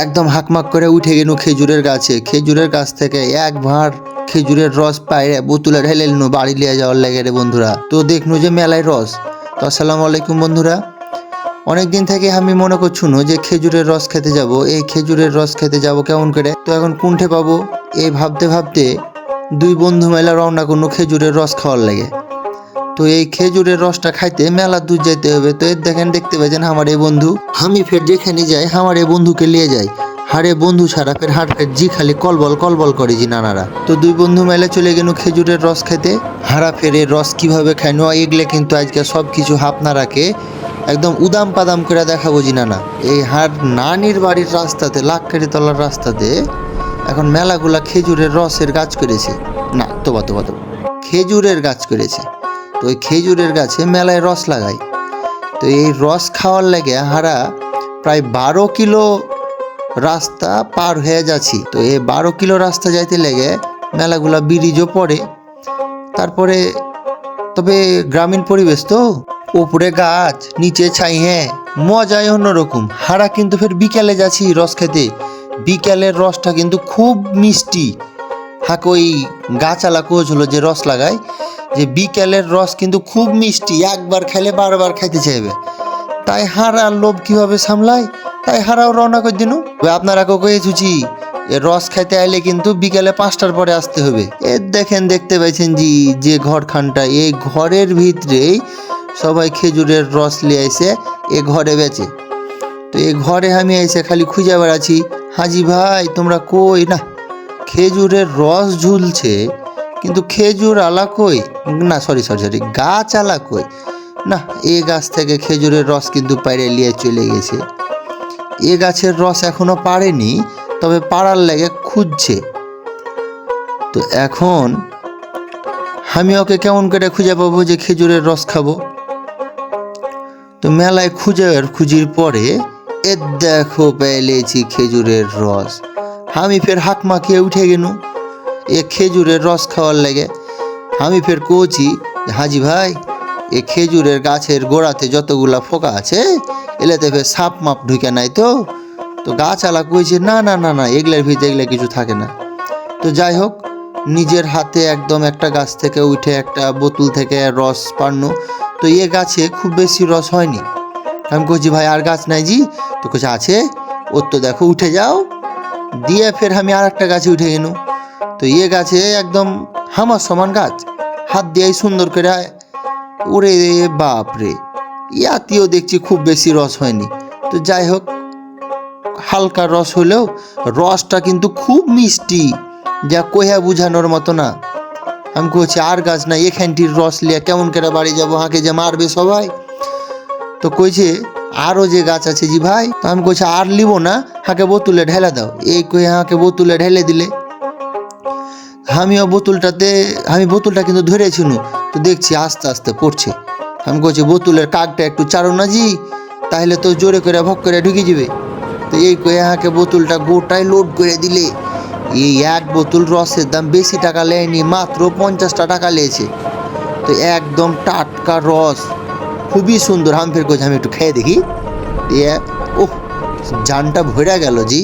একদম হাকমাক করে উঠে গেল খেজুরের গাছে। খেজুরের গাছ থেকে এক ভাঁড় খেজুরের রস পাইরে বোতলে ঢেলে নিল বাড়ি লিয়ে যাওয়ার লাগে রে বন্ধুরা। তো দেখনু যে মেলায় রস। তো আসসালামু আলাইকুম বন্ধুরা। অনেক দিন থেকে আমি মনে করছুন যে খেজুরের রস খেতে যাব। এই খেজুরের রস খেতে যাব কেমন করে? তো এখন কোনঠে পাবো। এই ভাবতে ভাবতে দুই বন্ধু মেলা রওনা কোনো খেজুরের রস খাওয়ার লাগে। তো এই খেজুরের রসটা খাইতে মেলা দূর যেতে হবে। তো এর দেখেন, দেখতে পাচ্ছেন আমার এই বন্ধু? আমি ফের যেখানে যাই, আমার এই বন্ধুকে নিয়ে যাই। হারে বন্ধু ছাড়া ফের হাট ফের জি খালি কলবল কলবল করে জি নানারা। তো দুই বন্ধু মেলে চলে গেল খেজুরের রস খেতে হারা ফের রস কীভাবে খায় নো এগলে কিন্তু আজকে সব কিছু হাপনারাকে একদম উদাম পাদাম করে দেখাবো জি নানা। এই হার নানির বাড়ির রাস্তাতে লাখকারি তলার রাস্তাতে এখন মেলাগুলা খেজুরের রসের গাছ করেছে। না, তোবা তোবা তোবা। খেজুরের গাছ করেছে। তো ওই খেজুরের গাছে মেলায় রস লাগাই। তো এই রস খাওয়ার লেগে হারা প্রায় বারো কিলো রাস্তা পার হয়ে যাচ্ছি। তো এই বারো কিলো রাস্তা যাইতে লেগে মেলাগুলা ব্রিজও পড়ে। তারপরে তবে গ্রামীণ পরিবেশ তো, উপরে গাছ, নিচে ছাই হ্যাঁ মজাই অন্যরকম। হারা কিন্তু ফের বিকেলে যাচ্ছি রস খেতে। বিকেলের রসটা কিন্তু খুব মিষ্টি। হাক ওই গাছালা কোচ হলো যে রস লাগায় যে বিকেলের রস কিন্তু খুব মিষ্টি, একবার খেলে বারবার খাইতে চাইবে। তাই হারা লোভ কীভাবে সামলায়? তাই হারাও রওনা করে দিনু। আপনারা ছুচি এ রস খাইতে আইলে কিন্তু বিকেলে পাঁচটার পরে আসতে হবে। এ দেখেন, দেখতে পাইছেন জি, যে ঘরখানটা এই ঘরের ভিতরেই সবাই খেজুরের রস নিয়ে এসে এ ঘরে বেচে। তো এই ঘরে আমি এসে খালি খুঁজে বেড়াচ্ছি, হাজি ভাই, তোমরা কই? না, খেজুরের রস ঝুলছে। কিন্তু খেজুর আলা কই? না সরি সরি সরি গাছ আলা কই? না, এ গাছ থেকে খেজুরের রস কিন্তু পাইরে লিয়ে চলে গেছে। এ গাছের রস এখনও পারেনি, তবে পাড়ার লেগে খুঁজছে। তো এখন আমি ওকে কেমন করে খুঁজে পাবো যে খেজুরের রস খাব? তো মেলায় খুঁজে খুঁজির পরে, এ দেখো পেলেছি খেজুরের রস। আমি ফের হাক মাখিয়ে উঠে গেনু। এ খেজুরের রস খাওয়ার লেগে। আমি ফের কচি, হাজি ভাই, এ খেজুরের গাছের গোড়াতে যতগুলা ফোকা আছে, এলাতে ফের সাপ মাপ ঢুকে নাই তো। তো গাছালা কইছে, না না না না, এগুলার ভিতরে এগুলা কিছু থাকে না। তো যাই হোক, নিজের হাতে একদম একটা গাছ থেকে উঠে একটা বোতল থেকে রস পাড়নু। তো এ গাছে খুব বেশি রস হয়নি। আমি কইছি, ভাই, আর গাছ নাই জি? তো কইছে, আছে। ওর তো দেখো, উঠে যাও। দিয়ে ফের আমি আর একটা গাছে উঠে গেনু। তো এ গাছে একদম হামার সমান গাছ। হাত দিয়ে সুন্দর করে ওরে বাপ রে ইয়াতিও দেখছি খুব বেশি রস হয়নি। তো যাই হোক, হালকা রস হলেও রসটা কিন্তু খুব মিষ্টি। যা কইয়া বুঝানোর মতো না। আমি কইছি, আর গাছ না এখানটির রস লিয়া কেমন করে বাড়ি যাব, হাঁকে যে মারবে সবাই? তো কইছে আরও যে গাছ আছে জি ভাই? তো আমি কইছি, আর লিব না, হাঁকে বোতলে ঢেলে দাও। এই কই হাঁকে বোতলে ঢেলে দিলে। আমিও বোতলটাতে আমি বোতলটা কিন্তু ধরেছিনু তো দেখছি আস্তে আস্তে পড়ছে। আমি কইছি, বোতলের কাকটা একটু চারো না জি তাহলে তো জোরে করে ভক করে ঢুকে যাবে। তো এই কয়ে হাঁকে বোতলটা গোটাই লোড করে দিলে। এই এক বোতল রসের দাম বেশি টাকা লেয়নি, মাত্র পঞ্চাশটা টাকা লেগেছে তো একদম টাটকা রস। খুবই সুন্দর আমি ফের কইছি, আমি একটু খেয়ে দেখি। ওহ, জানটা ভরে গেল জি।